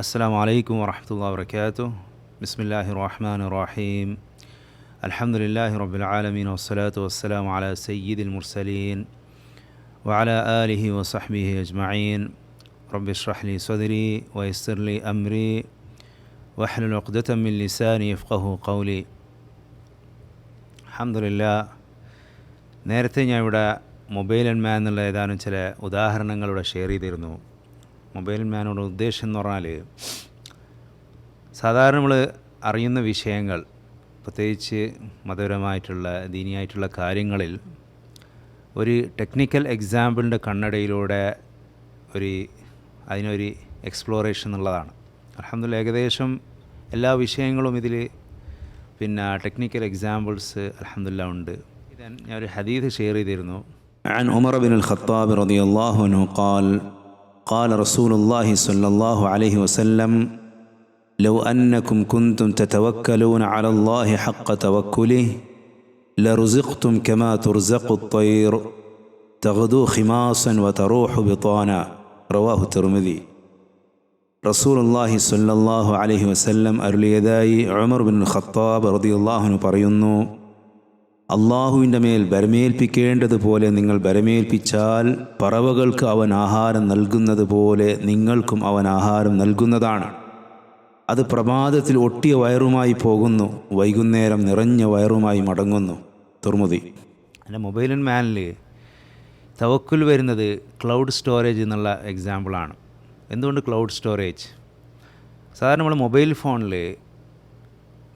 السلام عليكم ورحمة الله وبركاته بسم الله الرحمن الرحيم الحمد لله رب العالمين والصلاة والسلام على سيد المرسلين وعلى آله وصحبه أجمعين رب اشرح لي صدري ويسر لي أمري واحلل عقدة من لساني يفقه قولي الحمد لله നേരത്തെ ഞാൻ ഇവിടെ മൊബൈൽ ആൻഡ് മാൻ എന്നുള്ള ഏതാനും ചില ഉദാഹരണങ്ങൾ ഇവിടെ ഷെയർ ചെയ്തിരുന്നു മൊബൈൽ മാനോട് ഉദ്ദേശം എന്ന് പറഞ്ഞാൽ സാധാരണ നമ്മൾ അറിയുന്ന വിഷയങ്ങൾ പ്രത്യേകിച്ച് മതപരമായിട്ടുള്ള ദീനിയായിട്ടുള്ള കാര്യങ്ങളിൽ ഒരു ടെക്നിക്കൽ എക്സാമ്പിളിൻ്റെ കണ്ണടയിലൂടെ ഒരു അതിനൊരു എക്സ്പ്ലോറേഷൻ എന്നുള്ളതാണ് അലഹമ്മദില്ല ഏകദേശം എല്ലാ വിഷയങ്ങളും ഇതിൽ പിന്നെ ടെക്നിക്കൽ എക്സാമ്പിൾസ് അലഹമ്മദില്ല ഉണ്ട് ഇത് ഞാൻ ഒരു ഹദീത് ഷെയർ ചെയ്തിരുന്നു عن عمر بن الخطاب رضي الله عنه قال قال رسول الله صلى الله عليه وسلم لو انكم كنتم تتوكلون على الله حق توكله لرزقتم كما ترزق الطير تغدو خماصا وتروح بطانا رواه الترمذي റസൂൽ അള്ളാഹി സല്ലാഹു അലഹി വസല്ലം അരുളിയതായി ഉമർ ബിൻ ഖത്താബ് റതിയുള്ളാഹുന് പറയുന്നു അള്ളാഹുവിന്റെ മേൽ ബരമേൽപ്പിക്കേണ്ടതുപോലെ നിങ്ങൾ ബരമേൽപ്പിച്ചാൽ പറവകൾക്ക് അവൻ ആഹാരം നൽകുന്നത് പോലെ നിങ്ങൾക്കും അവൻ ആഹാരം നൽകുന്നതാണ്. അത് പ്രഭാതത്തിൽ ഒട്ടിയ വയറുമായി പോകുന്നു വൈകുന്നേരം നിറഞ്ഞ വയറുമായി മടങ്ങുന്നു. തുർമുതി എന്റെ മൊബൈൽ ആൻഡ് മാനിൽ തവക്കുൽ വരുന്നത് ക്ലൗഡ് സ്റ്റോറേജ് എന്നുള്ള എക്സാമ്പിളാണ് എന്തുകൊണ്ട് ക്ലൗഡ് സ്റ്റോറേജ്? സാധാരണ നമ്മൾ മൊബൈൽ ഫോണിൽ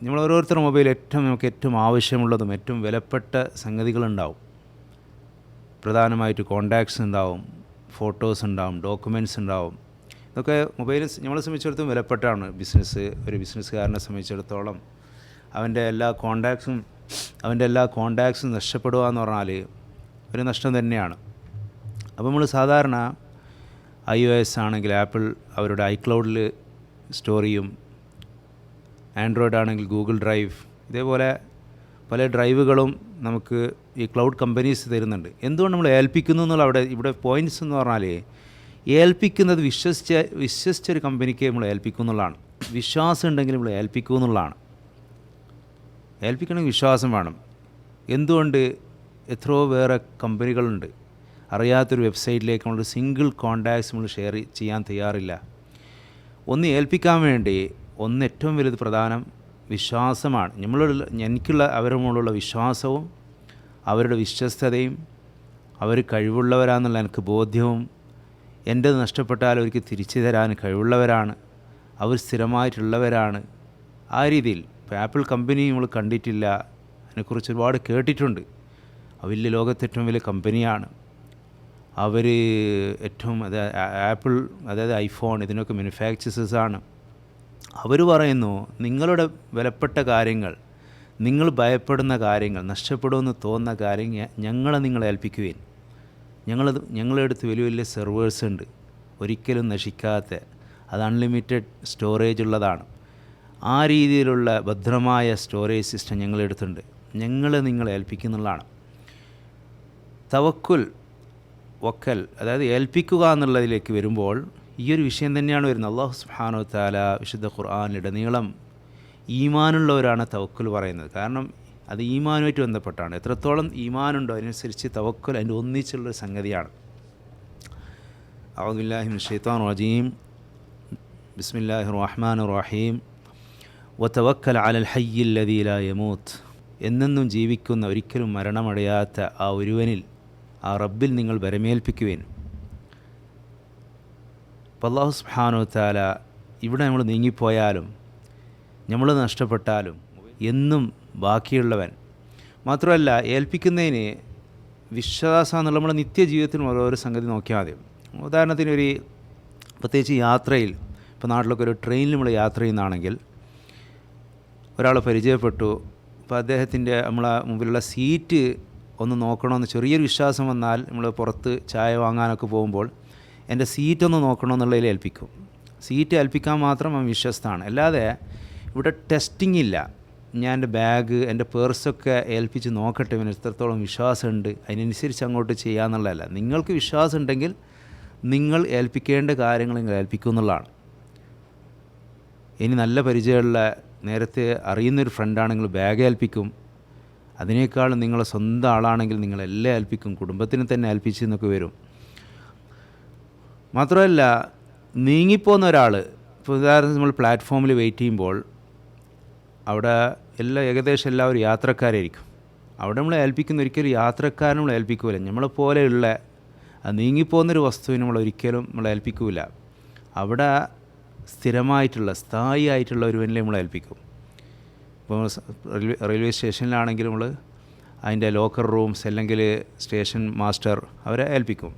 നമ്മൾ ഓരോരുത്തരുടെ മൊബൈൽ ഏറ്റവും നമുക്ക് ഏറ്റവും ആവശ്യമുള്ളതും ഏറ്റവും വിലപ്പെട്ട സംഗതികളുണ്ടാവും. പ്രധാനമായിട്ട് കോണ്ടാക്ട്സ് ഉണ്ടാവും ഫോട്ടോസ് ഉണ്ടാവും ഡോക്യുമെന്റ്സ് ഉണ്ടാവും. ഇതൊക്കെ മൊബൈൽ നമ്മളെ സംബന്ധിച്ചിടത്തോളം വിലപ്പെട്ടാണ് ബിസിനസ് ഒരു ബിസിനസ്സുകാരനെ സംബന്ധിച്ചിടത്തോളം അവന്റെ എല്ലാ കോണ്ടാക്ട്സും അവന്റെ എല്ലാ കോണ്ടാക്ട്സും നഷ്ടപ്പെടുക എന്ന് പറഞ്ഞാൽ ഒരു നഷ്ടം തന്നെയാണ്. അപ്പോൾ നമ്മൾ സാധാരണ ഐ ഒ എസ് ആണെങ്കിൽ ആപ്പിൾ അവരുടെ ഐക്ലൗഡിൽ സ്റ്റോർ ചെയ്യും. ആൻഡ്രോയിഡ് ആണെങ്കിൽ ഗൂഗിൾ ഡ്രൈവ് ഇതേപോലെ പല ഡ്രൈവുകളും നമുക്ക് ഈ ക്ലൗഡ് കമ്പനീസ് തരുന്നുണ്ട്. എന്തുകൊണ്ട് നമ്മൾ ഏൽപ്പിക്കുന്നു എന്നുള്ള അവിടെ ഇവിടെ പോയിന്റ്സ് എന്ന് പറഞ്ഞാൽ ഏൽപ്പിക്കുന്നത് വിശ്വസിച്ച വിശ്വസിച്ച ഒരു കമ്പനിക്ക് നമ്മൾ ഏൽപ്പിക്കും എന്നുള്ളതാണ്. വിശ്വാസം ഉണ്ടെങ്കിൽ നമ്മൾ ഏൽപ്പിക്കും എന്നുള്ളതാണ്. ഏൽപ്പിക്കണമെങ്കിൽ വിശ്വാസം വേണം. എന്തുകൊണ്ട് എത്രയോ വേറെ കമ്പനികളുണ്ട് അറിയാത്തൊരു വെബ്സൈറ്റിലേക്ക് നമ്മൾ സിംഗിൾ കോണ്ടാക്ട്സ് നമ്മൾ ഷെയർ ചെയ്യാൻ തയ്യാറില്ല. ഒന്ന് ഏൽപ്പിക്കാൻ വേണ്ടി ഒന്ന് ഏറ്റവും വലുത് പ്രധാനം വിശ്വാസമാണ്. നമ്മളുള്ള എനിക്കുള്ള അവരുമുള്ള വിശ്വാസവും അവരുടെ വിശ്വസ്തതയും അവർ കഴിവുള്ളവരാണെന്നുള്ള എനിക്ക് ബോധ്യവും എന്റെ നഷ്ടപ്പെട്ടാൽ അവർക്ക് തിരിച്ചു തരാൻ കഴിവുള്ളവരാണ് അവർ സ്ഥിരമായിട്ടുള്ളവരാണ്. ആ രീതിയിൽ ഇപ്പോൾ ആപ്പിൾ കമ്പനി നമ്മൾ കണ്ടിട്ടില്ല അതിനെക്കുറിച്ച് ഒരുപാട് കേട്ടിട്ടുണ്ട്. വലിയ ലോകത്തെ ഏറ്റവും വലിയ കമ്പനിയാണ്. അവർ ഏറ്റവും അതായത് ആപ്പിൾ അതായത് ഐഫോൺ ഇതിനൊക്കെ മാനുഫാക്ചേഴ്സാണ് അവർ പറയുന്നു നിങ്ങളുടെ വിലപ്പെട്ട കാര്യങ്ങൾ നിങ്ങൾ ഭയപ്പെടുന്ന കാര്യങ്ങൾ നഷ്ടപ്പെടുമെന്ന് തോന്നുന്ന കാര്യങ്ങൾ ഞങ്ങളെ നിങ്ങളെ ഏൽപ്പിക്കുകയും ഞങ്ങളത് ഞങ്ങളെടുത്ത് വലിയ വലിയ സെർവേഴ്സ് ഉണ്ട്. ഒരിക്കലും നശിക്കാത്ത അത് അൺലിമിറ്റഡ് സ്റ്റോറേജ് ഉള്ളതാണ്. ആ രീതിയിലുള്ള ഭദ്രമായ സ്റ്റോറേജ് സിസ്റ്റം ഞങ്ങളെടുത്തുണ്ട് ഞങ്ങളെ നിങ്ങളെ ഏൽപ്പിക്കുന്നുള്ളതാണ്. തവക്കുൽ വക്കൽ അതായത് ഏൽപ്പിക്കുക എന്നുള്ളതിലേക്ക് വരുമ്പോൾ ഈ ഒരു വിഷയം തന്നെയാണ് വരുന്നത്. അള്ളാഹു സുബ്ഹാനഹു താല വിശുദ്ധ ഖുർആാനിടനീളം ഈമാനുള്ളവരാണ് തവക്കുൽ പറയുന്നത്. കാരണം അത് ഈമാനുമായിട്ട് ബന്ധപ്പെട്ടാണ്. എത്രത്തോളം ഈമാനുണ്ടോ അതിനനുസരിച്ച് തവക്കൽ അതിന്റെ ഒന്നിച്ചുള്ളൊരു സംഗതിയാണ്. അഹുബില്ലാഹിം ഷെയ്ത്താൻ റജീം. ബിസ്മില്ലാഹി റഹ്മാൻ റഹീം. വത്തവക്കൽ അലൽ ഹയ്യില്ലതീല യമൂത്ത്. എന്നെന്നും ജീവിക്കുന്ന ഒരിക്കലും മരണമടയാത്ത ആ ഒരുവനിൽ ആ റബ്ബിൽ നിങ്ങൾ വരമേൽപ്പിക്കുവേൻ. അപ്പോൾ അള്ളാഹു സുബ്ഹാനഹു താല ഇവിടെ നമ്മൾ നീങ്ങിപ്പോയാലും നമ്മൾ നഷ്ടപ്പെട്ടാലും എന്നും ബാക്കിയുള്ളവൻ. മാത്രമല്ല ഏൽപ്പിക്കുന്നതിന് വിശ്വാസം എന്നുള്ള നമ്മുടെ നിത്യജീവിതത്തിലും ഓരോരോ സംഗതി നോക്കിയാൽ മതി. ഉദാഹരണത്തിന് ഒരു പ്രത്യേകിച്ച് യാത്രയിൽ ഇപ്പോൾ നാട്ടിലൊക്കെ ഒരു ട്രെയിനിൽ നമ്മൾ യാത്ര ചെയ്യുന്നതാണെങ്കിൽ ഒരാളെ പരിചയപ്പെട്ടു. അപ്പോൾ അദ്ദേഹത്തിന്റെ നമ്മളെ മുമ്പിലുള്ള സീറ്റ് ഒന്ന് നോക്കണമെന്ന് ചെറിയൊരു വിശ്വാസം വന്നാൽ നമ്മൾ പുറത്ത് ചായ വാങ്ങാനൊക്കെ പോകുമ്പോൾ എന്റെ സീറ്റ് ഒന്ന് നോക്കണമെന്നുള്ളതിൽ ഏൽപ്പിക്കും. സീറ്റ് ഏൽപ്പിക്കാൻ മാത്രം അവൻ വിശ്വസ്തമാണ് അല്ലാതെ ഇവിടെ ടെസ്റ്റിംഗ് ഇല്ല. ഞാൻ എന്റെ ബാഗ് എന്റെ പേഴ്സൊക്കെ ഏൽപ്പിച്ച് നോക്കട്ടെ. ഇവന് എത്രത്തോളം വിശ്വാസമുണ്ട്. അതിനനുസരിച്ച് അങ്ങോട്ട് ചെയ്യാന്നുള്ളതല്ല നിങ്ങൾക്ക് വിശ്വാസം ഉണ്ടെങ്കിൽ നിങ്ങൾ ഏൽപ്പിക്കേണ്ട കാര്യങ്ങൾ നിങ്ങൾ ഏൽപ്പിക്കും എന്നുള്ളതാണ്. ഇനി നല്ല പരിചയമുള്ള നേരത്തെ അറിയുന്നൊരു ഫ്രണ്ടാണെങ്കിൽ ബാഗ് ഏൽപ്പിക്കും. അതിനേക്കാളും നിങ്ങളെ സ്വന്തം ആളാണെങ്കിൽ നിങ്ങളെല്ലാം ഏൽപ്പിക്കും. കുടുംബത്തിനെ തന്നെ ഏൽപ്പിച്ച് നിന്നൊക്കെ വരും. മാത്രമല്ല നീങ്ങിപ്പോകുന്ന ഒരാൾ ഇപ്പോൾ ഉദാഹരണത്തിന് നമ്മൾ പ്ലാറ്റ്ഫോമിൽ വെയിറ്റ് ചെയ്യുമ്പോൾ അവിടെ എല്ലാ ഏകദേശം എല്ലാവരും യാത്രക്കാരായിരിക്കും. അവിടെ നമ്മൾ ഏൽപ്പിക്കുന്ന ഒരിക്കലും യാത്രക്കാരൻ നമ്മൾ ഏൽപ്പിക്കില്ല നമ്മളെ പോലെയുള്ള നീങ്ങിപ്പോകുന്നൊരു വസ്തുവിനെ നമ്മൾ ഒരിക്കലും നമ്മൾ ഏൽപ്പിക്കില്ല അവിടെ സ്ഥിരമായിട്ടുള്ള സ്ഥായി ആയിട്ടുള്ള ഒരുവനിലെ നമ്മൾ ഏൽപ്പിക്കും. ഇപ്പോൾ റെയിൽവേ റെയിൽവേ സ്റ്റേഷനിലാണെങ്കിൽ നമ്മൾ അതിന്റെ ലോക്കർ റൂംസ് അല്ലെങ്കിൽ സ്റ്റേഷൻ മാസ്റ്റർ അവരെ ഏൽപ്പിക്കും.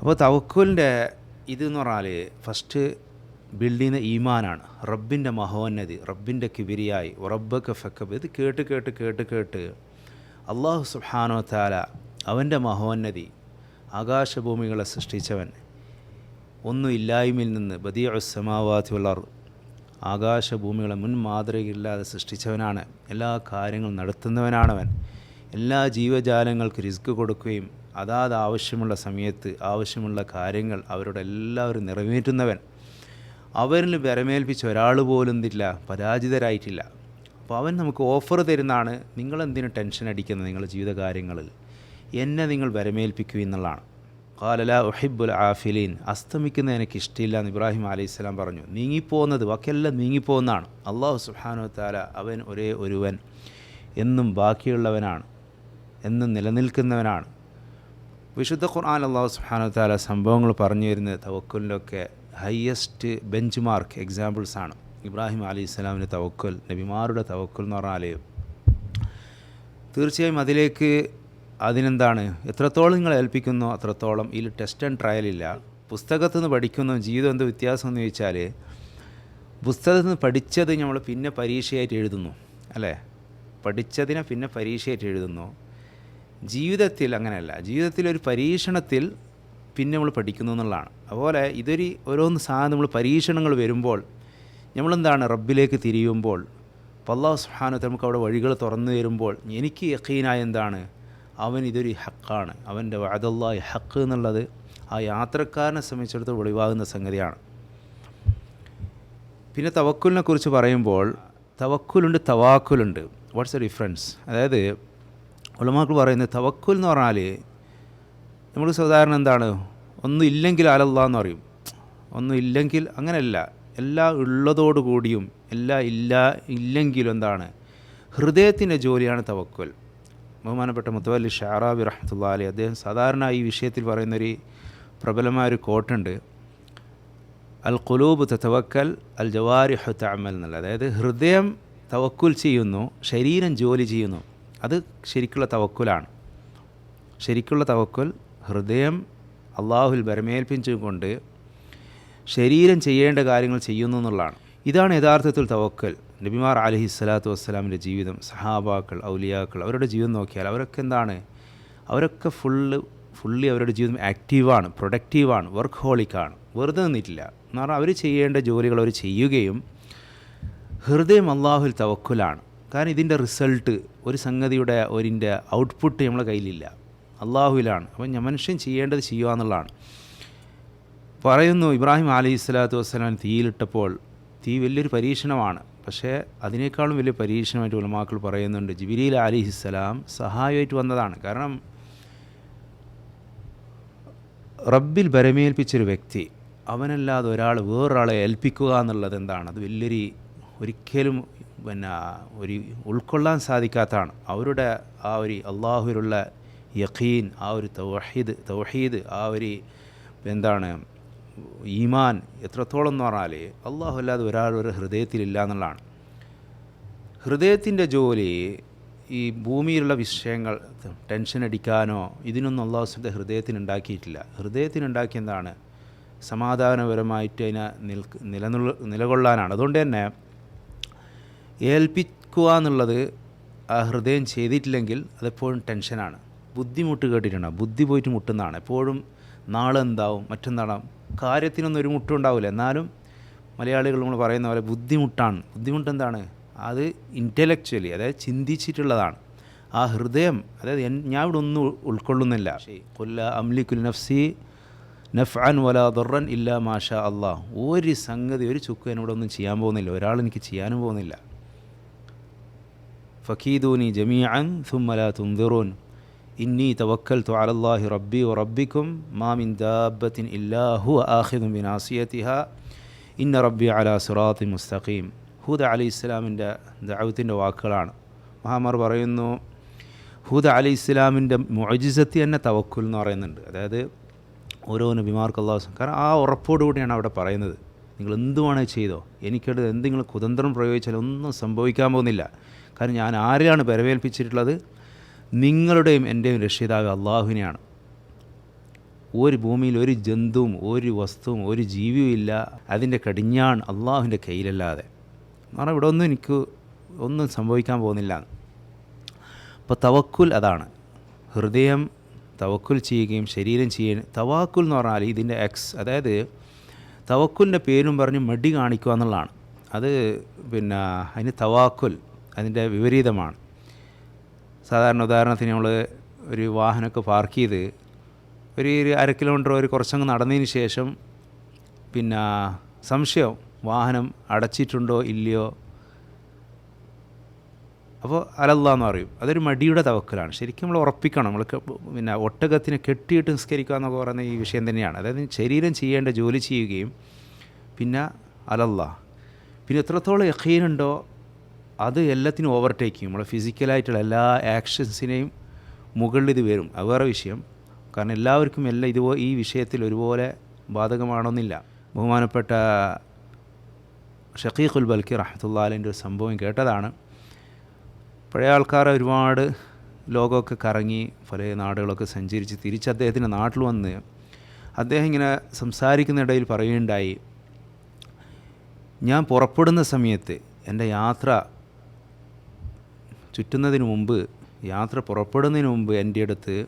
അപ്പോൾ തവക്കുലിന്റെ ഇതെന്ന് പറഞ്ഞാൽ ഫസ്റ്റ് ബിൽഡ് ചെയ്യുന്ന ഈമാനാണ്. റബ്ബിന്റെ മഹോന്നതി റബ്ബിന്റെ കിബിരിയായി റബ്ബൊക്കെ ഫക്കബ്. ഇത് കേട്ട് കേട്ട് കേട്ട് കേട്ട് അള്ളാഹു സുഹാനോ താല അവന്റെ മഹോന്നതി ആകാശഭൂമികളെ സൃഷ്ടിച്ചവൻ ഒന്നും ഇല്ലായ്മയിൽ നിന്ന് ബദിയ ബദിയുസമാവാത്തി ഉള്ളവർ ആകാശഭൂമികളെ മുൻ മാതൃകയില്ലാതെ സൃഷ്ടിച്ചവനാണ്. എല്ലാ കാര്യങ്ങളും നടത്തുന്നവനാണവൻ. എല്ലാ ജീവജാലങ്ങൾക്ക് റിസ്ക് കൊടുക്കുകയും അതാത് ആവശ്യമുള്ള സമയത്ത് ആവശ്യമുള്ള കാര്യങ്ങൾ അവരുടെ എല്ലാവരും നിറവേറ്റുന്നവൻ. അവരിൽ വരമേൽപ്പിച്ച ഒരാൾ പോലും എന്തില്ല പരാജിതരായിട്ടില്ല. അപ്പോൾ അവൻ നമുക്ക് ഓഫർ തരുന്നതാണ് നിങ്ങളെന്തിനു ടെൻഷൻ അടിക്കുന്നത് നിങ്ങളുടെ ജീവിതകാര്യങ്ങളിൽ എന്നെ നിങ്ങൾ വരമേൽപ്പിക്കൂ എന്നുള്ളതാണ്. കാലല ഒഹിബുൽ ആഫിലീൻ. അസ്തമിക്കുന്നത് എനിക്ക് ഇഷ്ടമില്ല എന്ന് ഇബ്രാഹിം അലൈഹി സ്വലാം പറഞ്ഞു. നീങ്ങിപ്പോകുന്നത് ബാക്കിയെല്ലാം നീങ്ങിപ്പോകുന്നതാണ്. അള്ളാഹു സുഹാനു താല അവൻ ഒരേ ഒരുവൻ. എന്നും ബാക്കിയുള്ളവനാണ്. എന്നും നിലനിൽക്കുന്നവനാണ്. വിശുദ്ധ ഖുർആൻ അള്ളാഹു സുബ്ഹാനഹു താല സംഭവങ്ങൾ പറഞ്ഞു തരുന്നത് തവക്കലിലൊക്കെ ഹയ്യസ്റ്റ് ബെഞ്ച് മാർക്ക് എക്സാമ്പിൾസാണ് ഇബ്രാഹിം അലി ഇസ്ലാമിന്റെ തവക്കൽ നബിമാരുടെ തവക്കൽ എന്ന് പറഞ്ഞാൽ തീർച്ചയായും അതിലേക്ക് അതിനെന്താണ് എത്രത്തോളം നിങ്ങൾ ഏൽപ്പിക്കുന്നോ അത്രത്തോളം ഇതിൽ ടെസ്റ്റ് ആൻഡ് ട്രയൽ ഇല്ല. പുസ്തകത്തിൽ നിന്ന് പഠിക്കുന്ന ജീവിതം എന്ത് വ്യത്യാസം എന്ന് ചോദിച്ചാൽ പുസ്തകത്തിൽ നിന്ന് പഠിച്ചത് നമ്മൾ പിന്നെ പരീക്ഷയായിട്ട് എഴുതുന്നു അല്ലേ? പഠിച്ചതിനെ പിന്നെ പരീക്ഷയായിട്ട് എഴുതുന്നു. ജീവിതത്തിൽ അങ്ങനെയല്ല. ജീവിതത്തിൽ ഒരു പരീക്ഷണത്തിൽ പിന്നെ നമ്മൾ പഠിക്കുന്നു എന്നുള്ളതാണ്. അതുപോലെ ഇതൊരു ഓരോന്ന് സാധനം നമ്മൾ പരീക്ഷണങ്ങൾ വരുമ്പോൾ നമ്മളെന്താണ് റബ്ബിലേക്ക് തിരിയുമ്പോൾ പല്ലാ സുഹാനത്തെ നമുക്ക് അവിടെ വഴികൾ തുറന്നു തരുമ്പോൾ എനിക്ക് യക്കീനായ എന്താണ്? അവൻ ഇതൊരു ഹക്കാണ് അവന്റെ വഅദല്ലാഹി ഹക്ക് എന്നുള്ളത് ആ യാത്രക്കാരനെ സംബന്ധിച്ചിടത്തോളം ഒളിവാകുന്ന സംഗതിയാണ്. പിന്നെ തവക്കുലിനെ കുറിച്ച് പറയുമ്പോൾ തവക്കുലുണ്ട് തവാക്കുലുണ്ട്. വാട്ട്സ് എ ഡിഫറൻസ് അതായത് ഉളമാക്കൾ പറയുന്നത് തവക്കുൽ എന്ന് പറഞ്ഞാൽ നമ്മൾ സാധാരണ എന്താണ്? ഒന്നും ഇല്ലെങ്കിൽ അലല്ല എന്ന് പറയും. ഒന്നും ഇല്ലെങ്കിൽ അങ്ങനെയല്ല. എല്ലാം ഉള്ളതോടുകൂടിയും എല്ലാം ഇല്ല ഇല്ലെങ്കിലും എന്താണ്? ഹൃദയത്തിന്റെ ജോലിയാണ് തവക്കുൽ. ബഹുമാനപ്പെട്ട മുത്തവല്ലി ഷാറാബി റഹ്മത്തുള്ള അലി അദ്ദേഹം സാധാരണ ഈ വിഷയത്തിൽ പറയുന്നൊരു പ്രബലമായ ഒരു കോട്ടുണ്ട് അൽ ഖുലൂബ് തവക്കൽ അൽ ജവാരിഹു തഅമൽ എന്നുള്ള അതായത് ഹൃദയം തവക്കുൽ ചെയ്യുന്നു ശരീരം ജോലി ചെയ്യുന്നു. അത് ശരിക്കുള്ള തവക്കുലാണ്. ശരിക്കുള്ള തവക്കുൽ ഹൃദയം അള്ളാഹുൽ ബരമേൽപ്പിച്ചുകൊണ്ട് ശരീരം ചെയ്യേണ്ട കാര്യങ്ങൾ ചെയ്യുന്നു എന്നുള്ളതാണ്. ഇതാണ് യഥാർത്ഥത്തിൽ തവക്കൽ. നബിമാർ അലഹി സ്വലാത്തു വസ്സലാമിന്റെ ജീവിതം സഹാബാക്കൾ ഔലിയാക്കൾ അവരുടെ ജീവിതം നോക്കിയാൽ അവരൊക്കെ എന്താണ്? അവരൊക്കെ ഫുള്ള് ഫുള്ളി അവരുടെ ജീവിതം ആക്റ്റീവാണ് പ്രൊഡക്റ്റീവാണ് വർക്ക് ഹോളിക്കാണ് വെറുതെ നിന്നിട്ടില്ല. എന്ന് പറഞ്ഞാൽ അവർ ചെയ്യേണ്ട ജോലികൾ അവർ ചെയ്യുകയും ഹൃദയം അള്ളാഹുൽ തവക്കുലാണ്. കാരണം ഇതിന്റെ റിസൾട്ട് ഒരു സംഗതിയുടെ ഒരിന്റെ ഔട്ട്പുട്ട് നമ്മളെ കയ്യിലില്ല. അള്ളാഹുവിലാണ് അപ്പം മനുഷ്യൻ ചെയ്യേണ്ടത് ചെയ്യുക എന്നുള്ളതാണ്. പറയുന്നു ഇബ്രാഹിം അലൈഹി സ്വലാത്തു വസ്സലാം തീയിലിട്ടപ്പോൾ തീ വലിയൊരു പരീക്ഷണമാണ്. പക്ഷേ അതിനേക്കാളും വലിയ പരീക്ഷണമായിട്ട് ഉലമാക്കൾ പറയുന്നുണ്ട് ജിബിരിയിൽ അലിഹിസ്സലാം സഹായമായിട്ട് വന്നതാണ്. കാരണം റബ്ബിൽ ബരമേൽപ്പിച്ചൊരു വ്യക്തി അവനല്ലാതെ ഒരാൾ വേറൊരാളെ ഏൽപ്പിക്കുക എന്നുള്ളത് എന്താണ്? അത് വലിയൊരു ഒരിക്കലും പിന്നെ ഒരു ഉൾക്കൊള്ളാൻ സാധിക്കാത്തതാണ്. അവരുടെ ആ ഒരു അള്ളാഹുവിലുള്ള യഖീൻ ആ ഒരു തൗഹീദ് തൗഹീദ് ആ ഒരു എന്താണ് ഈമാൻ എത്രത്തോളം എന്ന് പറഞ്ഞാൽ അള്ളാഹു അല്ലാതെ ഒരാൾ ഒരു ഹൃദയത്തിലില്ല എന്നുള്ളതാണ്. ഹൃദയത്തിന്റെ ജോലി ഈ ഭൂമിയിലുള്ള വിഷയങ്ങൾ ടെൻഷൻ അടിക്കാനോ ഇതിനൊന്നും അള്ളാഹുസിന്റെ ഹൃദയത്തിന് ഉണ്ടാക്കിയിട്ടില്ല. ഹൃദയത്തിന് ഉണ്ടാക്കിയ എന്താണ്? സമാധാനപരമായിട്ട് അതിനെ നിൽക്ക് നിലനിൽ നിലകൊള്ളാനാണ്. അതുകൊണ്ട് തന്നെ ഏൽപ്പിക്കുക എന്നുള്ളത് ആ ഹൃദയം ചെയ്തിട്ടില്ലെങ്കിൽ അതെപ്പോഴും ടെൻഷനാണ്. ബുദ്ധിമുട്ട് കേട്ടിട്ടുണ്ട്? ബുദ്ധി പോയിട്ട് മുട്ടുന്നതാണ്. എപ്പോഴും നാളെ എന്താവും മറ്റെന്താണാവും കാര്യത്തിനൊന്നും ഒരു മുട്ടും ഉണ്ടാവില്ല. എന്നാലും മലയാളികൾ നമ്മൾ പറയുന്ന പോലെ ബുദ്ധിമുട്ടാണ്. ബുദ്ധിമുട്ട് എന്താണ് അത് ഇന്റലക്ച്വലി അതായത് ചിന്തിച്ചിട്ടുള്ളതാണ്. ആ ഹൃദയം അതായത് ഞാൻ ഇവിടെ ഒന്നും ഉൾ- ഉൾക്കൊള്ളുന്നില്ല കൊല്ല അംലിക്കുൽ നഫ്സി നഫ്അൻ വല ദുറൻ ഇല്ല മാഷ അള്ളാഹ് ഒരു സംഗതി ഒരു ചുക്ക് എന്നോടൊന്നും ചെയ്യാൻ പോകുന്നില്ല. ഒരാൾ എനിക്ക് ചെയ്യാനും പോകുന്നില്ല. ഫഖീദൂനി ജമീഅൻ സുമ്മല തുന്തിറൂൻ ഇന്നി തവക്കൽത്തു അലല്ലാഹി റബ്ബി ഒ റബ്ബിക്കും മാമിൻ ദാബത്തിൻ ഇല്ലാഹു ആഹിദും ബിൻ ആസിയത്തിഹ ഇന്ന റബ്ബി അല സുറാത്തി മുസ്തഖീം. ഹൂദ അലി ഇസ്ലാമിന്റെ ദൗത്തിന്റെ വാക്കുകളാണ്. മഹാമർ പറയുന്നു ഹൂദ അലി ഇസ്ലാമിന്റെ മൊജിസത്തി തന്നെ തവക്കൽ എന്ന് പറയുന്നുണ്ട്. അതായത് ഓരോ നബിമാർക്ക് അള്ളാഹു കാരണം ആ ഉറപ്പോടുകൂടിയാണ് അവിടെ പറയുന്നത്. നിങ്ങൾ എന്തുവാണേ ചെയ്തോ? എനിക്കത് എന്തെങ്കിലും കുതന്ത്രം പ്രയോഗിച്ചാൽ ഒന്നും സംഭവിക്കാൻ പോകുന്നില്ല. കാരണം ഞാൻ ആരെയാണ് പരവേൽപ്പിച്ചിട്ടുള്ളത് നിങ്ങളുടെയും എന്റെയും രക്ഷിതാവ് അള്ളാഹുവിനെയാണ്. ഒരു ഭൂമിയിൽ ഒരു ജന്തുവും ഒരു വസ്തുവും ഒരു ജീവിയും ഇല്ല. അതിന്റെ കടിഞ്ഞാൺ അള്ളാഹുവിന്റെ കയ്യിലല്ലാതെ. കാരണം ഇവിടെ ഒന്നും എനിക്ക് ഒന്നും സംഭവിക്കാൻ പോകുന്നില്ല. അപ്പോൾ തവക്കുൽ അതാണ്. ഹൃദയം തവക്കുൽ ചെയ്യുകയും ശരീരം ചെയ്യുകയും തവാക്കുൽ എന്ന് പറഞ്ഞാൽ ഇതിന്റെ എക്സ് അതായത് തവക്കുലിന്റെ പേരും പറഞ്ഞ് മടി കാണിക്കുക എന്നുള്ളതാണ്. അത് പിന്നെ അതിന് തവാക്കുൽ. അതിന്റെ വിപരീതമാണ്. സാധാരണ ഉദാഹരണത്തിന് നമ്മൾ ഒരു വാഹനമൊക്കെ പാർക്ക് ചെയ്ത് ഒരു അര കിലോമീറ്റർ ഒരു കുറച്ചങ്ങ് നടന്നതിന് ശേഷം പിന്നെ സംശയം വാഹനം അടച്ചിട്ടുണ്ടോ ഇല്ലയോ? അപ്പോൾ അലല്ല എന്ന് പറയും. അതൊരു മടിയുടെ തവക്കലാണ്. ശരിക്കും നമ്മൾ ഉറപ്പിക്കണം. നമ്മൾക്ക് പിന്നെ ഒട്ടകത്തിനെ കെട്ടിയിട്ട് നിസ്കരിക്കുക എന്നൊക്കെ പറയുന്ന ഈ വിഷയം തന്നെയാണ്. അതായത് ശരീരം ചെയ്യേണ്ട ജോലി ചെയ്യുകയും പിന്നെ അലല്ല. പിന്നെ എത്രത്തോളം യഖീനുണ്ടോ അത് എല്ലാത്തിനും ഓവർടേക്ക് ചെയ്യും. നമ്മളെ ഫിസിക്കലായിട്ടുള്ള എല്ലാ ആക്ഷൻസിനെയും മുകളിൽ ഇത് വരും. അത് വേറെ വിഷയം. കാരണം എല്ലാവർക്കും എല്ലാം ഇതുപോ ഈ വിഷയത്തിൽ ഒരുപോലെ ബാധകമാണെന്നില്ല. ബഹുമാനപ്പെട്ട ഷക്കീഖുൽ ബൽക്കി റഹ്മത്തുല്ലാലിന്റെ ഒരു സംഭവം കേട്ടതാണ്. പഴയ ആൾക്കാർ ഒരുപാട് ലോകമൊക്കെ കറങ്ങി പല നാടുകളൊക്കെ സഞ്ചരിച്ച് തിരിച്ച് അദ്ദേഹത്തിന്റെ നാട്ടിൽ വന്ന് അദ്ദേഹം ഇങ്ങനെ സംസാരിക്കുന്നിടയിൽ പറയുകയുണ്ടായി. ഞാൻ പുറപ്പെടുന്ന സമയത്ത് എന്റെ യാത്ര ചുറ്റുന്നതിന് മുമ്പ് യാത്ര പുറപ്പെടുന്നതിന് മുമ്പ് എന്റെ അടുത്ത്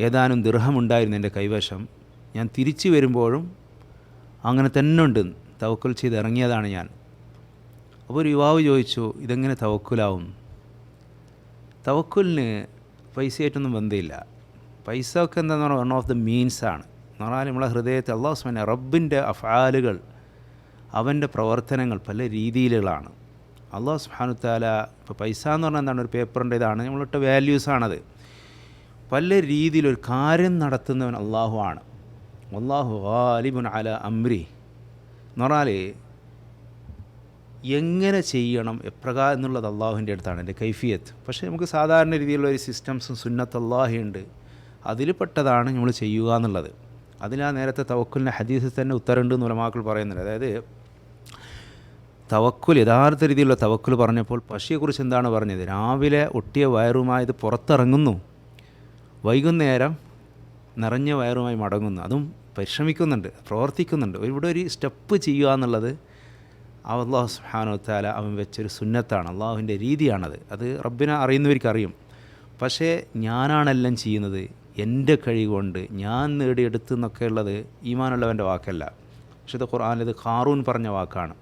ഏതാനും ദൃഹമുണ്ടായിരുന്നു എന്റെ കൈവശം. ഞാൻ തിരിച്ചു വരുമ്പോഴും അങ്ങനെ തന്നെ ഉണ്ട്. തവക്കൽ ചെയ്ത് ഇറങ്ങിയതാണ് ഞാൻ. അപ്പോൾ ഒരു യുവാവ് ചോദിച്ചു ഇതെങ്ങനെ തവക്കുലാവും? തവക്കുലിന് പൈസയായിട്ടൊന്നും ബന്ധമില്ല. പൈസ ഒക്കെ എന്താന്ന് പറഞ്ഞാൽ വൺ ഓഫ് ദ മീൻസ് ആണ്. എന്ന് പറഞ്ഞാൽ നമ്മളെ ഹൃദയത്തെ അള്ളാഹു സുബ്ഹാനഹു റബ്ബിന്റെ അഫാലുകൾ അവന്റെ പ്രവർത്തനങ്ങൾ പല രീതിയിലുകളാണ്. അള്ളാഹു സുബ്ഹാനഹു താല ഇപ്പോൾ പൈസ എന്ന് പറഞ്ഞാൽ എന്താണ്? ഒരു പേപ്പറിന്റെ ഇതാണ്. നമ്മളിട്ട് വാല്യൂസാണത് പല രീതിയിലൊരു കാര്യം നടത്തുന്നവൻ അള്ളാഹു ആണ്. അള്ളാഹു ഗാലിബുൻ അല അമ്രി എന്ന് പറഞ്ഞാൽ എങ്ങനെ ചെയ്യണം എപ്രകാരം എന്നുള്ളത് അള്ളാഹുവിന്റെ അടുത്താണ് എന്റെ കൈഫിയത്ത്. പക്ഷേ നമുക്ക് സാധാരണ രീതിയിലുള്ള ഒരു സിസ്റ്റംസും സുന്നത്ത് അള്ളാഹുണ്ട് അതിൽ പെട്ടതാണ് നമ്മൾ ചെയ്യുക എന്നുള്ളത്. അതിലാ നേരത്തെ തവക്കുലിന്റെ ഹദീസിൽ തന്നെ ഉത്തരമുണ്ട് എന്ന് ഉലമാക്കൾ പറയുന്നുണ്ട്. അതായത് തവക്കുൽ യഥാർത്ഥ രീതിയിലുള്ള തവക്കുൽ പറഞ്ഞപ്പോൾ പശിയെക്കുറിച്ച് എന്താണ് പറഞ്ഞത്? രാവിലെ ഒട്ടിയ വയറുമായി ഇത് പുറത്തിറങ്ങുന്നു. വൈകുന്നേരം നിറഞ്ഞ വയറുമായി മടങ്ങുന്നു. അതും പരിശ്രമിക്കുന്നുണ്ട് പ്രവർത്തിക്കുന്നുണ്ട്. ഇവിടെ ഒരു സ്റ്റെപ്പ് ചെയ്യുക എന്നുള്ളത് അള്ളാഹു സുഹാനോത്താല താല അവൻ വെച്ചൊരു സുന്നത്താണ്. അള്ളാഹുവിന്റെ രീതിയാണത്. അത് റബ്ബിനെ അറിയുന്നവർക്കറിയും. പക്ഷേ ഞാനാണെല്ലാം ചെയ്യുന്നത് എന്റെ കഴിവുകൊണ്ട്. ഞാൻ നേടിയെടുത്തു എന്നൊക്കെ ഉള്ളത് ഈമാനുള്ളവന്റെ വാക്കല്ല. പക്ഷേ ഇത് ഖുർആാനിത് ഖാറൂൻ പറഞ്ഞ വാക്കാണ്.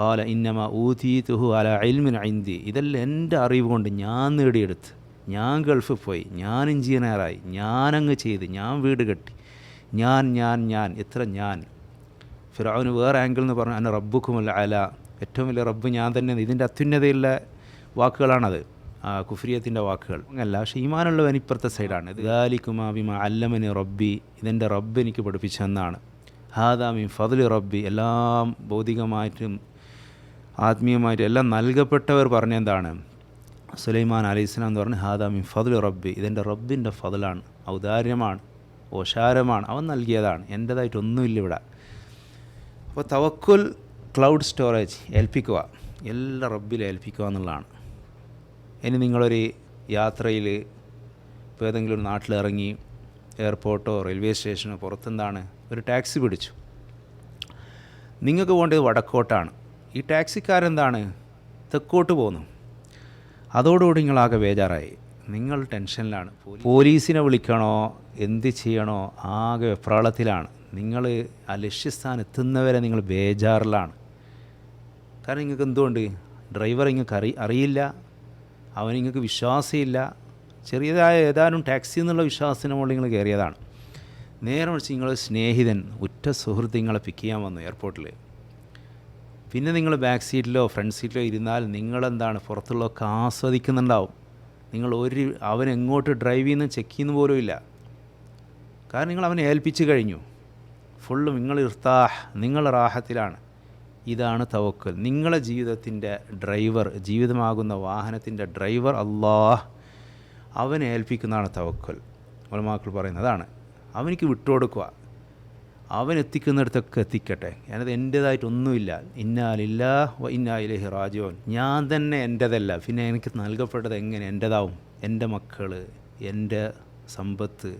കാല ഇന്നമ ഊതി തുഹു അല അൽമിൻ ഐന്തി ഇതെല്ലാം എന്റെ അറിവ് കൊണ്ട് ഞാൻ നേടിയെടുത്ത്. ഞാൻ ഗൾഫിൽ പോയി. ഞാൻ എഞ്ചിനീയറായി. ഞാനങ്ങ് ചെയ്ത്. ഞാൻ വീട് കെട്ടി. ഞാൻ ഞാൻ ഞാൻ. എത്ര ഞാൻ? ഫിറാവിന് വേറെ ആംഗിൾ എന്ന് പറഞ്ഞു എന്റെ റബ്ബുക്കുമല്ല അല. ഏറ്റവും വലിയ റബ്ബ് ഞാൻ തന്നെ. ഇതിന്റെ അത്യുന്നതയുള്ള വാക്കുകളാണത്. കുഫ്രിയത്തിന്റെ വാക്കുകൾ. അല്ല പക്ഷേ ഈമാനുള്ളവൻ ഇപ്പുറത്തെ സൈഡാണ്. ഗാലിക്കുമാബിമ അല്ലമനി റബ്ബി. ഇതെന്റെ റബ്ബ് എനിക്ക് പഠിപ്പിച്ചെന്നാണ്. ഹാദാമി ഫضل റബ്ബി. എല്ലാം ഭൗതികമായിട്ടും ആത്മീയമായിട്ട് എല്ലാം നൽകപ്പെട്ടവർ പറഞ്ഞെന്താണ്? സുലൈമാൻ അലി ഇസ്ലാം എന്ന് പറഞ്ഞ് ഹാദാ മിൻ ഫതുൽ റബ്ബി. ഇതെന്റെ റബ്ബിന്റെ ഫതിലാണ് ഔദാര്യമാണ് ഓശാരമാണ് അവൻ നൽകിയതാണ്. എന്റേതായിട്ടൊന്നുമില്ല ഇവിടെ. അപ്പോൾ തവക്കുൽ ക്ലൗഡ് സ്റ്റോറേജ് ഏൽപ്പിക്കുക. എല്ലാ റബ്ബിലും ഏൽപ്പിക്കുക എന്നുള്ളതാണ്. ഇനി നിങ്ങളൊരു യാത്രയിൽ ഇപ്പോൾ ഏതെങ്കിലും നാട്ടിൽ ഇറങ്ങി എയർപോർട്ടോ റെയിൽവേ സ്റ്റേഷനോ പുറത്തെന്താണ് ഒരു ടാക്സി പിടിച്ചു. നിങ്ങൾക്ക് പോകേണ്ടത് വടക്കോട്ടാണ്. ഈ ടാക്സിക്കാരെന്താണ്? തെക്കോട്ട് പോകുന്നു അതോടുകൂടി നിങ്ങളാകെ ബേജാറായി. നിങ്ങൾ ടെൻഷനിലാണ്. പോലീസിനെ വിളിക്കണോ? എന്ത് ചെയ്യണോ? ആകെ വെപ്രാളത്തിലാണ്. നിങ്ങൾ ആ ലക്ഷ്യസ്ഥാനം എത്തുന്നവരെ നിങ്ങൾ ബേജാറിലാണ്. കാരണം നിങ്ങൾക്ക് എന്തുകൊണ്ട്? ഡ്രൈവർ നിങ്ങൾക്ക് അറി അറിയില്ല. അവൻ നിങ്ങൾക്ക് വിശ്വാസമില്ല. ചെറിയതായ ഏതാനും ടാക്സി എന്നുള്ള വിശ്വാസത്തിന് മുകളിൽ നിങ്ങൾ കയറിയതാണ്. നേരെ മറിച്ച് നിങ്ങൾ സ്നേഹിതൻ ഉറ്റ സുഹൃത്ത് നിങ്ങളെ പിക്ക് ചെയ്യാൻ വന്നു എയർപോർട്ടിൽ പിന്നെ നിങ്ങൾ ബാക്ക് സീറ്റിലോ ഫ്രണ്ട് സീറ്റിലോ ഇരുന്നാൽ നിങ്ങളെന്താണ് പുറത്തുള്ളതൊക്കെ ആസ്വദിക്കുന്നുണ്ടാവും. നിങ്ങൾ ഒരു അവൻ എങ്ങോട്ട് ഡ്രൈവ് ചെയ്യുന്ന ചെക്ക് ചെയ്യുന്ന പോലും ഇല്ല. കാരണം നിങ്ങൾ അവനെ ഏൽപ്പിച്ചു കഴിഞ്ഞു. ഫുള്ള് നിങ്ങൾ ഇർത്താഹ് നിങ്ങൾ റാഹത്തിലാണ്. ഇതാണ് തവക്കൽ. നിങ്ങളെ ജീവിതത്തിന്റെ ഡ്രൈവർ ജീവിതമാകുന്ന വാഹനത്തിന്റെ ഡ്രൈവർ അള്ളാഹ് അവനെ ഏൽപ്പിക്കുന്നതാണ് തവക്കൽ. മലമാക്കൾ പറയുന്നത് അതാണ്. അവനിക്ക് വിട്ടുകൊടുക്കുക. അവൻ എത്തിക്കുന്നിടത്തൊക്കെ എത്തിക്കട്ടെ. ഞാനത് എന്റേതായിട്ടൊന്നുമില്ല. ഇന്നാലില്ല ഇന്നായില്ല റാജോൻ ഞാൻ തന്നെ എന്റേതല്ല. പിന്നെ എനിക്ക് നൽകപ്പെട്ടത് എങ്ങനെ? എന്റേതാവും. എന്റെ മക്കൾ എന്റെ സമ്പത്ത്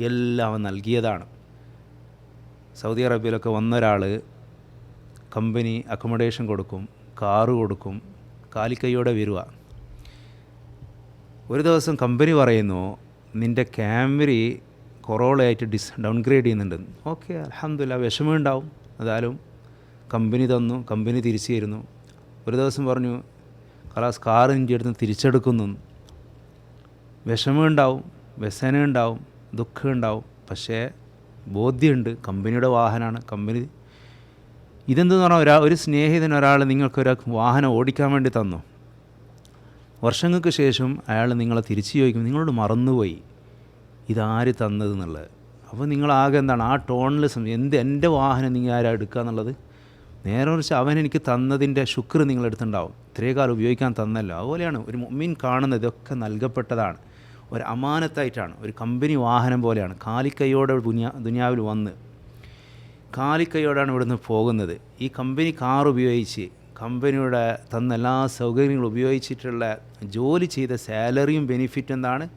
എല്ലാം അവൻ നൽകിയതാണ്. സൗദി അറേബ്യയിലൊക്കെ വന്നൊരാൾ കമ്പനി അക്കോമഡേഷൻ കൊടുക്കും കാറ് കൊടുക്കും കാലിക്കൈയോടെ വരിക ഒരു ദിവസം കമ്പനി പറയുന്നു നിന്റെ ക്യാമറി കൊറോളയായിട്ട് ഡിസ് ഡൗൺഗ്രേഡ് ചെയ്യുന്നുണ്ട്. ഓക്കെ അലഹമില്ല വിഷമമുണ്ടാവും. എന്നാലും കമ്പനി തന്നു കമ്പനി തിരിച്ചു തരുന്നു ഒരു ദിവസം പറഞ്ഞു കലാസ് കാർ എന്റെ അടുത്ത് തിരിച്ചെടുക്കുന്നു. വിഷമമുണ്ടാവും വ്യസനം ഉണ്ടാവും ദുഃഖം ഉണ്ടാവും പക്ഷേ ബോധ്യമുണ്ട് കമ്പനിയുടെ വാഹനമാണ്. കമ്പനി ഇതെന്തെന്ന് പറഞ്ഞാൽ ഒരാ ഒരു സ്നേഹിതൻ ഒരാൾ നിങ്ങൾക്ക് നിങ്ങൾക്കൊരു വാഹനം ഓടിക്കാൻ വേണ്ടി തന്നു. വർഷങ്ങൾക്ക് ശേഷം അയാൾ നിങ്ങളെ തിരിച്ചു ചോദിക്കും നിങ്ങളോട് മറന്നുപോയി. ഇതാര് തന്നത് എന്നുള്ളത്. അപ്പോൾ നിങ്ങളാകെ എന്താണ്? ആ ടോണിൽ എന്ത് എന്റെ വാഹനം നിങ്ങൾ ആരാ എടുക്കുക എന്നുള്ളത്? നേരെ മറിച്ച് അവൻ എനിക്ക് തന്നതിന്റെ ശുക്ർ നിങ്ങളെടുത്തുണ്ടാവും. ഇത്രേ കാലം ഉപയോഗിക്കാൻ തന്നല്ലോ. അതുപോലെയാണ് ഒരു മീൻ കാണുന്നത് ഇതൊക്കെ നൽകപ്പെട്ടതാണ്. ഒരു അമാനത്തായിട്ടാണ്. ഒരു കമ്പനി വാഹനം പോലെയാണ്. കാലിക്കൈയോടെ ദുനിയാ ദുനിയാവിൽ വന്ന്. കാലിക്കൈയോടാണ് ഇവിടുന്ന് പോകുന്നത്. ഈ കമ്പനി കാർ ഉപയോഗിച്ച് കമ്പനിയുടെ തന്ന എല്ലാ സൗകര്യങ്ങളും ഉപയോഗിച്ചിട്ടുള്ള ജോലി ചെയ്ത സാലറിയും ബെനിഫിറ്റ് എന്താണ്?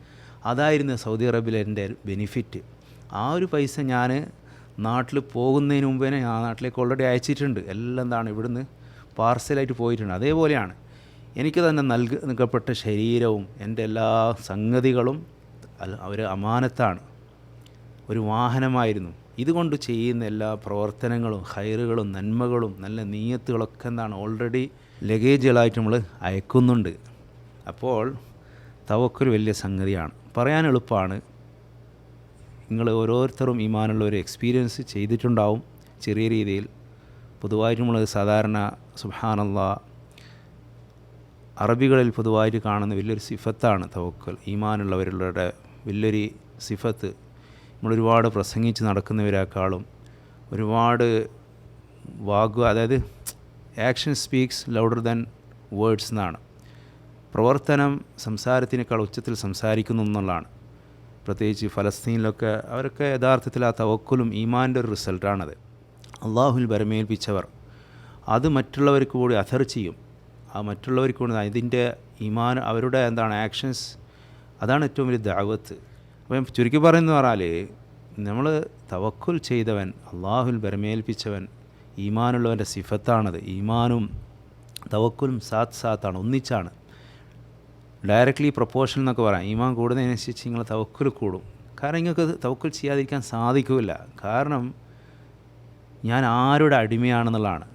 അതായിരുന്നു സൗദി അറേബ്യയിലെ എന്റെ ബെനിഫിറ്റ് ആ ഒരു പൈസ ഞാൻ നാട്ടിൽ പോകുന്നതിന് മുമ്പ് ആ നാട്ടിലേക്ക് ഓൾറെഡി അയച്ചിട്ടുണ്ട്. എല്ലാം എന്താണ് ഇവിടുന്ന് പാർസലായിട്ട് പോയിട്ടുണ്ട്. അതേപോലെയാണ് എനിക്ക് തന്നെ നൽകപ്പെട്ട ശരീരവും എന്റെ എല്ലാ സംഗതികളും ഒരു അമാനത്താണ്. ഒരു വാഹനമായിരുന്നു. ഇതുകൊണ്ട് ചെയ്യുന്ന എല്ലാ പ്രവർത്തനങ്ങളും ഹൈറുകളും നന്മകളും നല്ല നീയത്തുകളൊക്കെ എന്താണ് ഓൾറെഡി ലഗേജുകളായിട്ട് നമ്മൾ അയക്കുന്നുണ്ട്. അപ്പോൾ തവക്കൊരു വലിയ സംഗതിയാണ്. പറയാൻ എളുപ്പമാണ്. നിങ്ങൾ ഓരോരുത്തരും ഈമാനുള്ള ഒരു എക്സ്പീരിയൻസ് ചെയ്തിട്ടുണ്ടാവും ചെറിയ രീതിയിൽ. പൊതുവായിട്ട് നമ്മൾ സാധാരണ സുഹാനല്ല അറബികളിൽ പൊതുവായിട്ട് കാണുന്ന വലിയൊരു സിഫത്താണ് തവക്കൽ. ഈമാനുള്ളവരുടെ വലിയൊരു സിഫത്ത്. നമ്മളൊരുപാട് പ്രസംഗിച്ച് നടക്കുന്നവരെക്കാളും ഒരുപാട് വാഗ് അതായത് action speaks louder than words എന്നാണ്. പ്രവർത്തനം സംസാരത്തിനേക്കാൾ ഉച്ചത്തിൽ സംസാരിക്കുന്നു എന്നുള്ളതാണ്. പ്രത്യേകിച്ച് ഫലസ്തീനിലൊക്കെ അവരൊക്കെ യഥാർത്ഥത്തിൽ ആ തവക്കുലും ഈമാന്റെ ഒരു റിസൾട്ടാണത്. അള്ളാഹുൽ ബരമേൽപ്പിച്ചവർ അത് മറ്റുള്ളവർക്ക് കൂടി അഥർ ചെയ്യും. ആ മറ്റുള്ളവർക്ക് കൂടി ഇതിന്റെ ഈമാൻ അവരുടെ എന്താണ് ആക്ഷൻസ് അതാണ് ഏറ്റവും വലിയ ദാവത്ത്. അപ്പം ചുരുക്കി പറയുന്നത് പറഞ്ഞാൽ നമ്മൾ തവക്കുൽ ചെയ്തവൻ അള്ളാഹുൽ ബരമേൽപ്പിച്ചവൻ ഈമാനുള്ളവന്റെ സിഫത്താണത്. ഈമാനും തവക്കുലും സാത്ത് സാത്താണ് ഒന്നിച്ചാണ്. ഡയറക്റ്റ്ലി പ്രപ്പോർഷൻ എന്നൊക്കെ പറയാം. ഈമാൻ കൂടുന്നതിനനുസരിച്ച് നിങ്ങൾ തവക്കുൽ കൂടും. കാരണം നിങ്ങൾക്ക് തവക്കുൽ ചെയ്യാതിരിക്കാൻ സാധിക്കില്ല. കാരണം ഞാൻ ആരുടെ അടിമയാണെന്നുള്ളതാണ്.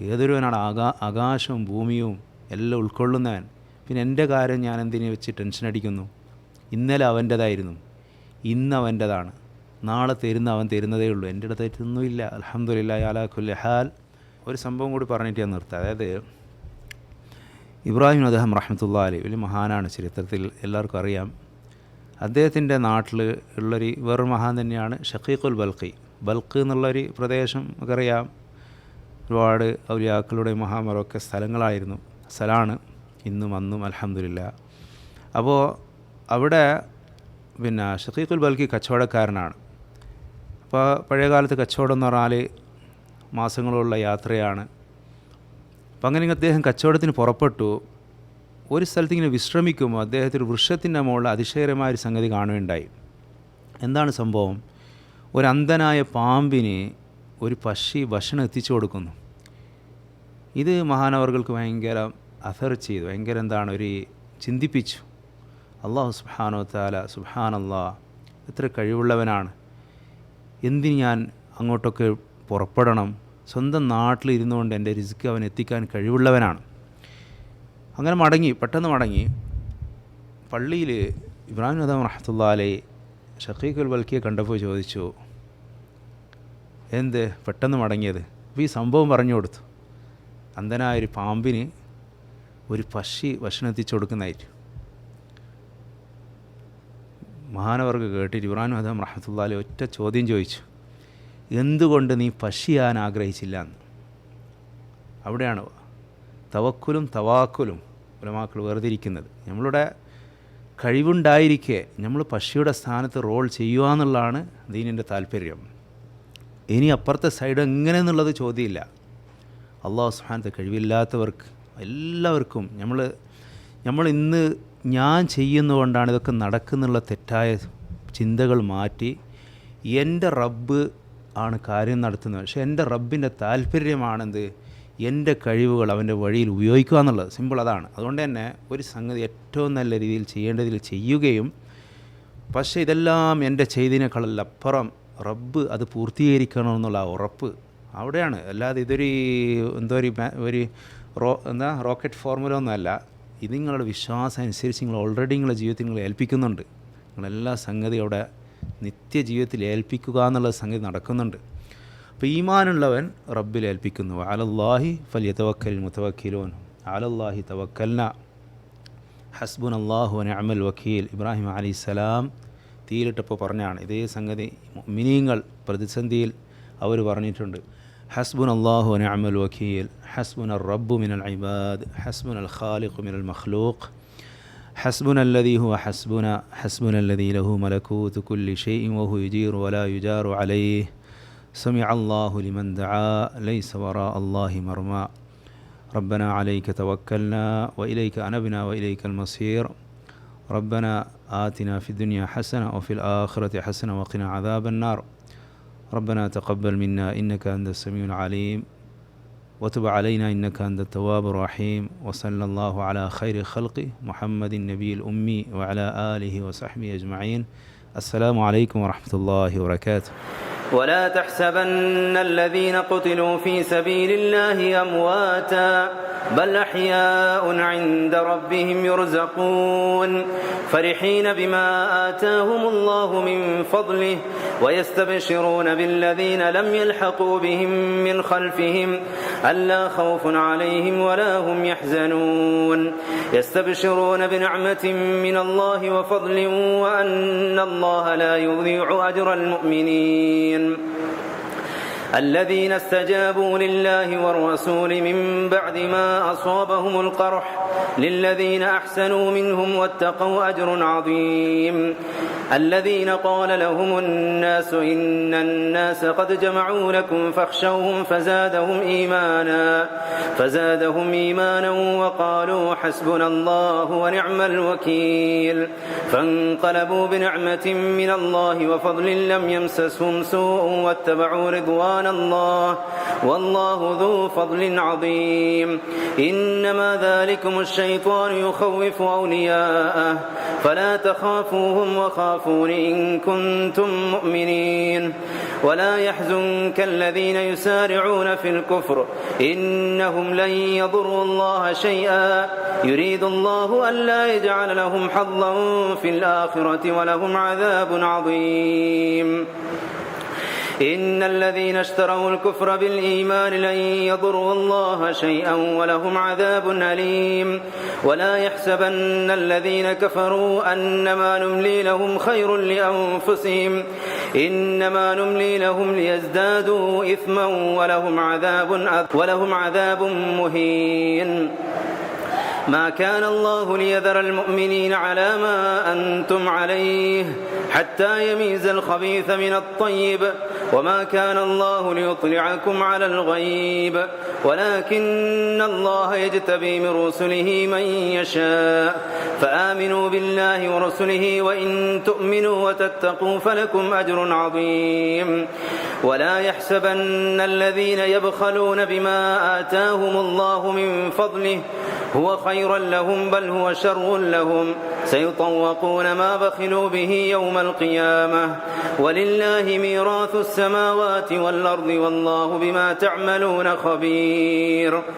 ഏതൊരുവനാണ് ആകാ ആകാശവും ഭൂമിയും എല്ലാം ഉൾക്കൊള്ളുന്നവൻ. പിന്നെ എന്റെ കാര്യം ഞാൻ എന്തിനെ വെച്ച് ടെൻഷൻ അടിക്കുന്നു? ഇന്നലെ അവന്റേതായിരുന്നു. ഇന്ന് അവന്റേതാണ്. നാളെ തരുന്ന അവൻ തരുന്നതേ ഉള്ളൂ. എന്റെ അടുത്തായിട്ടൊന്നുമില്ല അലഹമുല്ല അലാഖുല്ല ഹാൽ. ഒരു സംഭവം കൂടി പറഞ്ഞിട്ട് ഞാൻ നിർത്താം. അതായത് ഇബ്രാഹിം അദ്ദേഹം റഹമത്തുള്ള അലി വലിയ മഹാനാണ് ചരിത്രത്തിൽ എല്ലാവർക്കും അറിയാം. അദ്ദേഹത്തിന്റെ നാട്ടിൽ ഉള്ളൊരു വേറൊരു മഹാൻ തന്നെയാണ് ഷഖീഖുൽ ബൽഖി. ബൽഖ് എന്നുള്ളൊരു പ്രദേശം നമുക്കറിയാം. ഒരുപാട് ഔലിയാക്കളുടെ മഹാമറൊക്കെ സ്ഥലങ്ങളായിരുന്നു. സ്ഥലമാണ് ഇന്നും അന്നും അലഹമില്ല അപ്പോൾ അവിടെ പിന്നെ ഷഖീഖുൽ ബൽഖി കച്ചവടക്കാരനാണ്. അപ്പോൾ പഴയകാലത്ത് കച്ചവടം എന്ന് പറഞ്ഞാൽ മാസങ്ങളുള്ള യാത്രയാണ്. അപ്പം അങ്ങനെ അദ്ദേഹം കച്ചവടത്തിന് പുറപ്പെട്ടു. ഒരു സ്ഥലത്ത് ഇങ്ങനെ വിശ്രമിക്കുമ്പോൾ അദ്ദേഹത്തിന് വൃക്ഷത്തിന്റെ മുകളിൽ അതിശയകരമായ ഒരു സംഗതി കാണുകയുണ്ടായി. എന്താണ് സംഭവം? ഒരു അന്ധനായ പാമ്പിന് ഒരു പക്ഷി ഭക്ഷണം എത്തിച്ചു കൊടുക്കുന്നു. ഇത് മഹാനവർക്ക് ഭയങ്കര അഫർ ചെയ്തു. ഭയങ്കര എന്താണ്? ഒരു ചിന്തിപ്പിച്ചു. അള്ളാഹു സുബാനോ താല സുബാനല്ലാ എത്ര കഴിവുള്ളവനാണ്. എന്തിന് ഞാൻ അങ്ങോട്ടൊക്കെ പുറപ്പെടണം? സ്വന്തം നാട്ടിലിരുന്നുകൊണ്ട് എന്റെ റിസ്ക് അവൻ എത്തിക്കാൻ കഴിവുള്ളവനാണ്. അങ്ങനെ മടങ്ങി പെട്ടെന്ന് മടങ്ങി പള്ളിയിൽ ഇബ്രാഹിം നദാം റഹത്തുള്ള അലൈ ഷക്കീഖുൽ ബൽക്കിയെ കണ്ടപ്പോൾ ചോദിച്ചു എന്ത് പെട്ടെന്ന് മടങ്ങിയത്? അപ്പോൾ ഈ സംഭവം പറഞ്ഞു കൊടുത്തു. അന്ധനായൊരു പാമ്പിന് ഒരു പക്ഷി ഭക്ഷണം എത്തിച്ചു കൊടുക്കുന്നതായിട്ട് മഹാനവർക്ക് കേട്ടിട്ട് ഇബ്രാഹിം അദം റഹമത്തുള്ളാലി ഒറ്റ ചോദ്യം ചോദിച്ചു. എന്തുകൊണ്ട് നീ പശിയാൻ ആഗ്രഹിച്ചില്ല എന്ന് അവിടെയാണ് തവക്കുലും തവാക്കുലും ഉലമാക്കൾ വേർതിരിക്കുന്നത്. നമ്മളുടെ കഴിവുണ്ടായിരിക്കെ നമ്മൾ പശിയുടെ സ്ഥാനത്ത് റോൾ ചെയ്യുക എന്നുള്ളതാണ് ദീനിന്റെ താല്പര്യം. ഇനി അപ്പുറത്തെ സൈഡ് എങ്ങനെ എന്നുള്ളത് ചോദ്യമില്ല അള്ളാഹു സുഹാനത്തെ കഴിവില്ലാത്തവർക്ക് എല്ലാവർക്കും നമ്മൾ നമ്മൾ ഇന്ന് ഞാൻ ചെയ്യുന്നതുകൊണ്ടാണ് ഇതൊക്കെ നടക്കുന്നുള്ള തെറ്റായ ചിന്തകൾ മാറ്റി എന്റെ റബ്ബ് ആണ് കാര്യം നടത്തുന്നത്. പക്ഷേ എന്റെ റബ്ബിന്റെ താല്പര്യമാണെന്ത്? എന്റെ കഴിവുകൾ അവന്റെ വഴിയിൽ ഉപയോഗിക്കുക എന്നുള്ളത്. സിമ്പിൾ അതാണ്. അതുകൊണ്ട് തന്നെ ഒരു സംഗതി ഏറ്റവും നല്ല രീതിയിൽ ചെയ്യേണ്ടതിൽ ചെയ്യുകയും പക്ഷേ ഇതെല്ലാം എന്റെ ചെയ്തതിനേക്കാളപ്പുറം റബ്ബ് അത് പൂർത്തീകരിക്കണമെന്നുള്ള ആ ഉറപ്പ് അവിടെയാണ്. അല്ലാതെ ഇതൊരു എന്തോ ഒരു ഒരു റോ എന്താ റോക്കറ്റ് ഫോർമുല ഒന്നുമല്ല. ഇത് നിങ്ങളുടെ വിശ്വാസം അനുസരിച്ച് നിങ്ങൾ ഓൾറെഡി നിങ്ങളുടെ ജീവിതത്തിൽ നിങ്ങൾ ഏൽപ്പിക്കുന്നുണ്ട്. നിങ്ങളെല്ലാ സംഗതി അവിടെ നിത്യജീവിതത്തിൽ ഏൽപ്പിക്കുക എന്നുള്ള സംഗതി നടക്കുന്നുണ്ട്. അപ്പോൾ ഈമാനുള്ളവൻ റബ്ബിൽ ഏൽപ്പിക്കുന്നു. അലല്ലാഹി ഫലിയതവക്കൽ മുത്തവക്കിലോൻ അലല്ലാഹി തവക്കൽന. ഹസ്ബുൻ അള്ളാഹു അമൽ വക്കീൽ. ഇബ്രാഹിം അലി അലിസ്സലാം തീയിലിട്ടപ്പോൾ പറഞ്ഞാണ് ഇതേ സംഗതി മിനിങ്ങൾ പ്രതിസന്ധിയിൽ അവർ പറഞ്ഞിട്ടുണ്ട്. ഹസ്ബുൻ അള്ളാഹു അമൽ വക്കീൽ. ഹസ്ബുൻ റബ്ബു മിനൽ ഇബാദ്. ഹസ്ബുൻ അൽ ഖാലിഖു മിനൽ മഖ്ലൂഖ്. حسبنا الذي هو حسبنا حسبنا الذي له ملكوت كل شيء وهو يجير ولا يجار عليه. سمع الله لمن دعا ليس وراء الله مرمى. ربنا عليك توكلنا وإليك أنبنا وإليك المصير. ربنا آتنا في الدنيا حسنة وفي الآخرة حسنة وقنا عذاب النار. ربنا تقبل منا إنك أنت السميع العليم. وتب علينا إنك أنت التواب الرحيم وصلى الله على خير خلقه محمد النبي الأمي وعلى آله وصحبه أجمعين. السلام عليكم ورحمة الله وبركاته. ولا تحسبن الذين قتلوا في سبيل الله أمواتا. بل أحياء عند ربهم يرزقون فرحين بما آتاهم الله من فضله ويستبشرون بالذين لم يلحقوا بهم من خلفهم ألا خوف عليهم ولا هم يحزنون يستبشرون بنعمة من الله وفضل وأن الله لا يضيع أجر المؤمنين الذين استجابوا لله والرسول من بعد ما أصابهم القرح للذين أحسنوا منهم واتقوا أجر عظيم. الذين قال لهم الناس إن الناس قد جمعوا لكم فاخشوهم فزادهم إيمانا فزادهم إيمانا وقالوا حسبنا الله ونعم الوكيل. فانقلبوا بنعمة من الله وفضل لم يمسسهم سوء واتبعوا رضوان الله والله ذو فضل عظيم. إنما ذلكم الشيطان يخوف أولياءه. فلا تخافوهم وخافون إن كنتم مؤمنين. ولا يحزنك الذين يسارعون في الكفر. إنهم لن يضروا الله شيئا. يريد الله ألا يجعل لهم حظا في الآخرة ولهم عذاب عظيم. إن الذين اشتروا الكفر بالإيمان لن يضروا الله شيئا ولهم عذاب أليم. ولا يحسبن الذين كفروا أنما نملي لهم خير لأنفسهم. إنما نملي لهم ليزدادوا إثما ولهم عذاب ولهم عذاب مهين. ما كان الله ليذر المؤمنين على ما أنتم عليه حتى يميز الخبيث من الطيب وما كان الله ليطلعكم على الغيب. ولكن الله يجتبي من رسله من يشاء. فآمنوا بالله ورسله وإن تؤمنوا وتتقوا فلكم أجر عظيم. ولا يحسبن الذين يبخلون بما آتاهم الله من فضله هو خيرا لهم بل هو شر لهم. سيطوقون ما بخلوا به يوم القيامة. ولله ميراث السماوات والأرض والله بما تعملون خبير.